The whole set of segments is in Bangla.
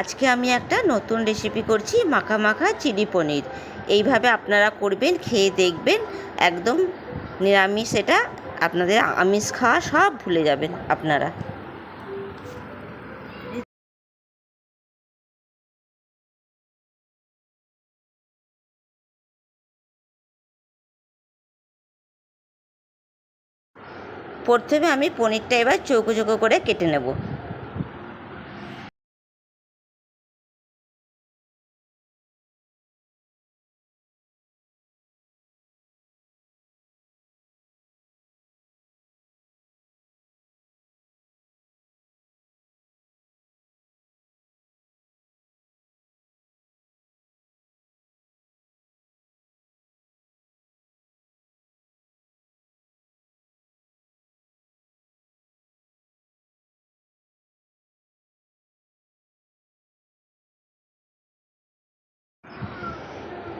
আজকে আমি একটা নতুন রেসিপি করছি মাখা মাখা চিলি পনির। এইভাবে আপনারা করবেন, খেয়ে দেখবেন, একদম নিরামিষ এটা আপনাদের আমিষ খাওয়া সব ভুলে যাবেন আপনারা। প্রথমে আমি পনিরটা এবার চৌকো চৌকো করে কেটে নেব।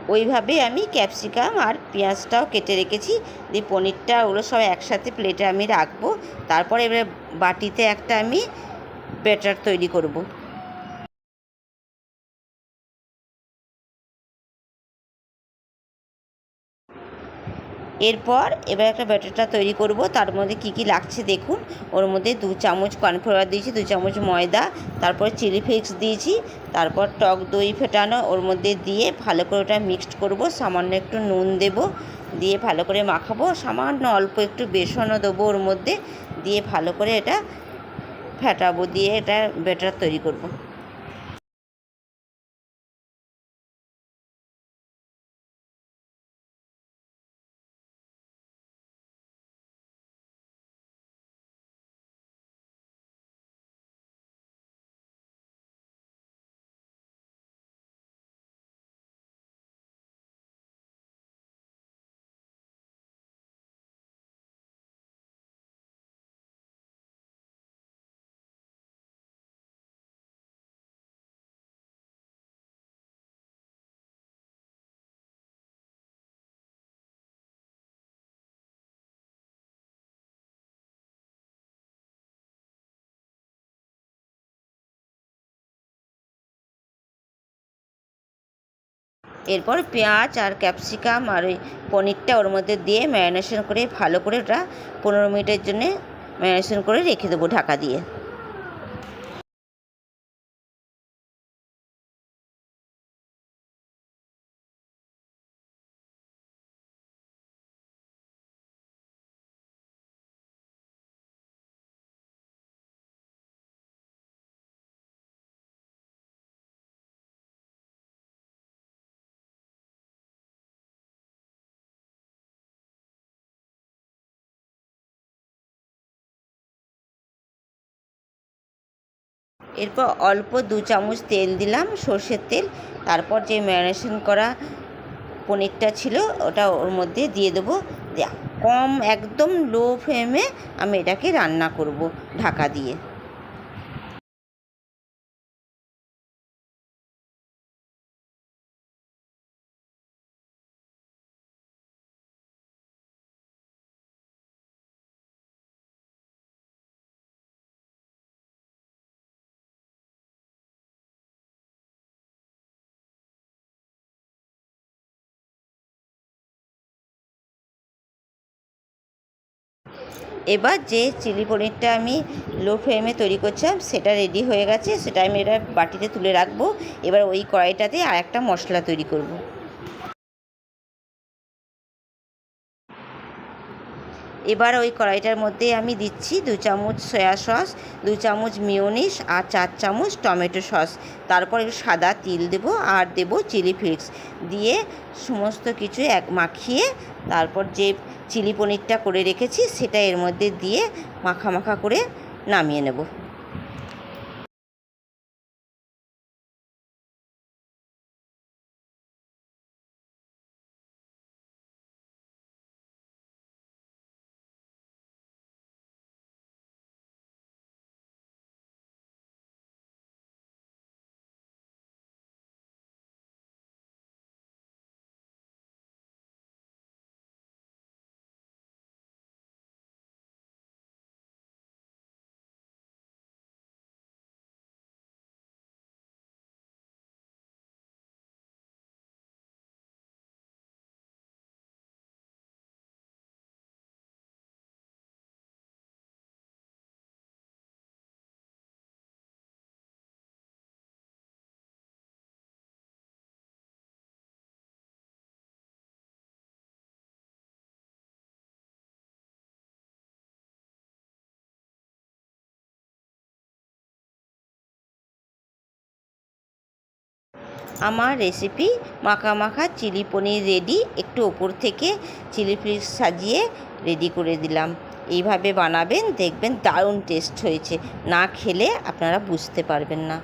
ওইভাবে আমি ক্যাপসিকাম আর পেঁয়াজটাও কেটে রেখেছি। দিয়ে পনিরটা ওগুলো সব একসাথে প্লেটে আমি রাখব। তারপর এবারে বাটিতে একটা আমি ব্যাটার তৈরি করব। এরপর এবার একটা ব্যাটারটা তৈরি করব। তার মধ্যে কি কি লাগছে দেখুন। ওর মধ্যে দু চামচ কর্নফ্লাওয়ার দিয়েছি, দু চামচ ময়দা, তারপর চিলি ফ্লেক্স দিয়েছি, তারপর টক দই ফেটানো, ওর মধ্যে দিয়ে ভালো করে ওটা মিক্সড করব। সামান্য একটু নুন দেব, দিয়ে ভালো করে মাখাবো। সামান্য অল্প একটু বেসনও দেবো ওর মধ্যে, দিয়ে ভালো করে এটা ফেটাবো, দিয়ে এটা ব্যাটার তৈরি করব। এরপর পেঁয়াজ আর ক্যাপসিকাম আর ওই পনিরটা ওর মধ্যে দিয়ে ম্যারিনেশন করে ভালো করে ওটা পনেরো মিনিটের জন্যে ম্যারিনেশন করে রেখে দেবো ঢাকা দিয়ে। এরপর অল্প দু চামচ তেল দিলাম, সর্ষের তেল। তারপর যে ম্যারিনেশন করা পনিরটা ছিল, ওটা ওর মধ্যে দিয়ে দেবো। কম একদম লো ফ্লেমে আমি এটাকে রান্না করব ঢাকা দিয়ে। এবার যে চিলি পনিরটা আমি লো ফ্লেমে তৈরি করছিলাম, সেটা রেডি হয়ে গেছে সেটা আমি এটা বাটিতে তুলে রাখব এবার ওই কড়াইটাতে আর একটা মশলা তৈরি করব। এবার ওই কড়াইটার মধ্যে আমি দিচ্ছি দু চামচ সয়া সস দু চামচ মিওনিস আর চার চামচ টমেটো সস তারপর সাদা তিল দেব আর দেব চিলি ফ্লিক্স দিয়ে সমস্ত কিছু এক মাখিয়ে তারপর যে চিলি পনিরটা করে রেখেছি সেটা এর মধ্যে দিয়ে মাখা মাখা করে নামিয়ে নেব। আমার রেসিপি মাখা মাখা চিলি পনির রেডি একটু ওপর থেকে চিলি ফ্লিক্স সাজিয়ে রেডি করে দিলাম। এইভাবে বানাবেন, দেখবেন দারুণ টেস্ট হয়েছে। না খেলে আপনারা বুঝতে পারবেন না।